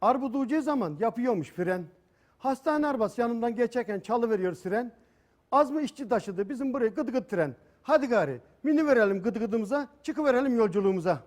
Arbuducu zaman yapıyormuş fren. Hastane arabası yanından geçerken çalıveriyor siren. Az mı işçi taşıdı bizim buraya gıdı gıdı tren. Hadi gari mini verelim gıdı gıdımıza, çıkıverelim yolculuğumuza.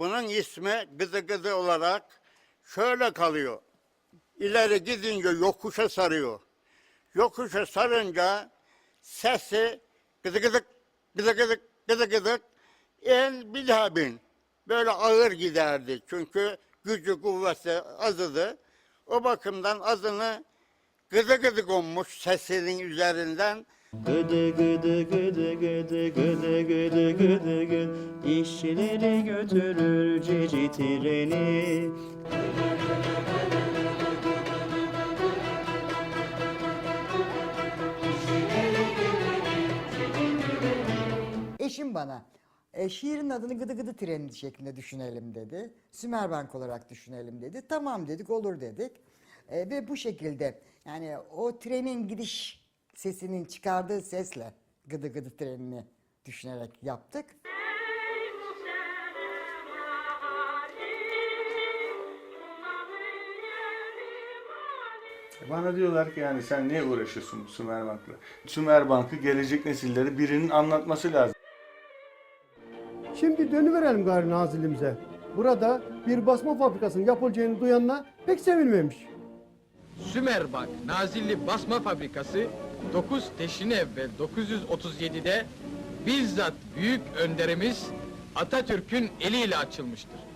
Bunun ismi gıdı gıdı olarak şöyle kalıyor. İleri gidince yokuşa sarıyor. Yokuşa sarınca sesi gıdı gıdık, gıdı gıdık, gıdı gıdık en bir daha bin. Böyle ağır giderdi çünkü gücü kuvveti azıdı. O bakımdan adını gıdı gıdı konmuş sesinin üzerinden Gıdı gıdı gıdı gıdı gıdı gıdı gıdı gıdı İşçileri götürür cici treni Eşim bana e, şiirin adını gıdı gıdı treni şeklinde düşünelim dedi. Sümerbank olarak düşünelim dedi. Tamam dedik olur dedik. E, ve bu şekilde yani o trenin gidiş sesinin çıkardığı sesle gıdı gıdı trenini düşünerek yaptık. Bana diyorlar ki yani sen niye uğraşıyorsun Sümer Bank'la? Sümer Bank'ı gelecek nesillere birinin anlatması lazım. Şimdi dönüverelim gari nazilimize. Burada bir basma fabrikasının yapılacağını duyanla pek sevinmemiş. Sümerbank Nazilli Basma Fabrikası 9 Teşrin evvel 937'de bizzat büyük önderimiz Atatürk'ün eliyle açılmıştır.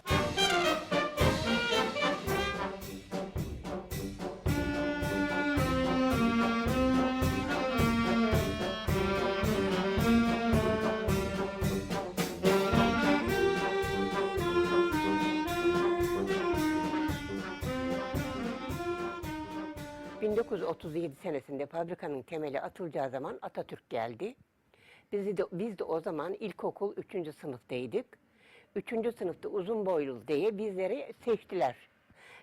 1937 senesinde fabrikanın temeli atılacağı zaman Atatürk geldi. Biz de, biz de o zaman ilkokul 3. sınıftaydık. 3. sınıfta uzun boyluz diye bizleri seçtiler.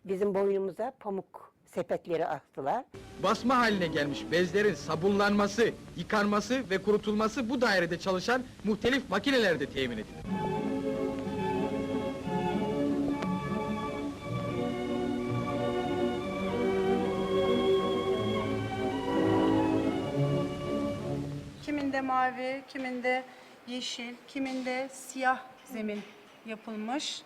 Bizim boynumuza pamuk sepetleri astılar. Basma haline gelmiş bezlerin sabunlanması, yıkanması ve kurutulması bu dairede çalışan muhtelif makinelerde temin edilir. Kiminde mavi, kiminde yeşil, kiminde siyah zemin yapılmış.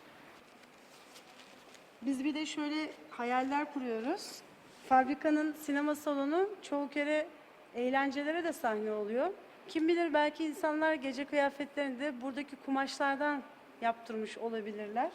Biz bir de şöyle hayaller kuruyoruz. Fabrikanın sinema salonu çoğu kere eğlencelere de sahne oluyor. Kim bilir belki insanlar gece kıyafetlerini de buradaki kumaşlardan yaptırmış olabilirler.